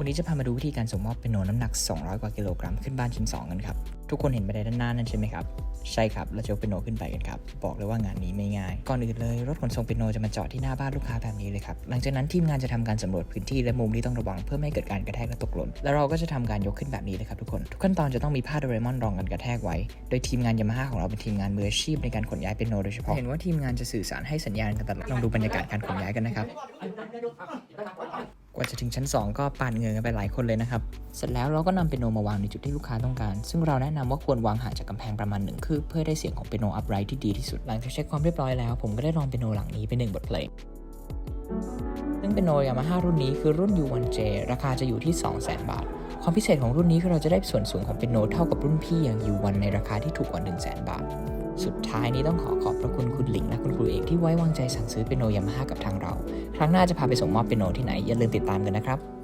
วันนี้จะพามาดูวิธีการส่งมอบเป็นโนน้ำหนัก 200 กว่ากิโลกรัมขึ้นบ้านชั้น2กันครับ ทุกคนเห็นบันไดด้านหน้านั่นใช่ไหมครับ ใช่ครับ เราจะยกเป็นโนขึ้นไปกันครับ บอกเลยว่างานนี้ไม่ง่าย ก่อนอื่นเลยรถขนส่งเป็นโนจะมาจอดที่หน้าบ้านลูกค้าแบบนี้เลยครับ หลังจากนั้นทีมงานจะทำการสำรวจพื้นที่และมุมที่ต้องระวังเพื่อไม่ให้เกิดการกระแทกและตกหล่น แล้วเราก็จะทำการยกขึ้นแบบนี้เลยครับทุกคน ทุกขั้นตอนจะต้องมีผ้าโดเรมอนรองกันกระแทกไว้ โดยทีมงานยามาฮ่าของเราเป็นทีมงานมืออาชีพในการขนย้ายเป็นโนโดยเฉพาะ เห็นว่าทีมงานจะสื่อสารให้สัญญาณกันตลอดลองดูบรรยากาศการขนย้ายกันนะครับ ว่าจะถึงชั้น 2 ก็ปานเงื่อกันไปหลายคนเลยนะครับ เสร็จแล้วเราก็นำเปียโนมาวางในจุดที่ลูกค้าต้องการ ซึ่งเราแนะนำว่าควรวางห่างจากกำแพงประมาณหนึ่งคืบเพื่อได้เสียงของเปียโนอัพไรท์ที่ดีที่สุด หลังจากเช็คความเรียบร้อยแล้ว ผมก็ได้ลองเปียโนหลังนี้เป็นหนึ่งบทเพลงซึ่งเป็นโนยามาฮ่ารุ่นนี้คือรุ่น U1J ราคาจะอยู่ที่ 200,000 บาท ความพิเศษของรุ่นนี้คือเราจะได้ส่วนสูงของเป็นโนเท่ากับรุ่นพี่อย่าง U1 ในราคาที่ถูกกว่า 100,000 บาท สุดท้ายนี้ต้องขอขอบพระคุณคุณหลิงและคุณครูเอกที่ไว้วางใจสั่งซื้อเป็นโนยามาฮ่ากับทางเรา ครั้งหน้าจะพาไปส่งมอบเป็นโนที่ไหนอย่าลืมติดตามกันนะครับ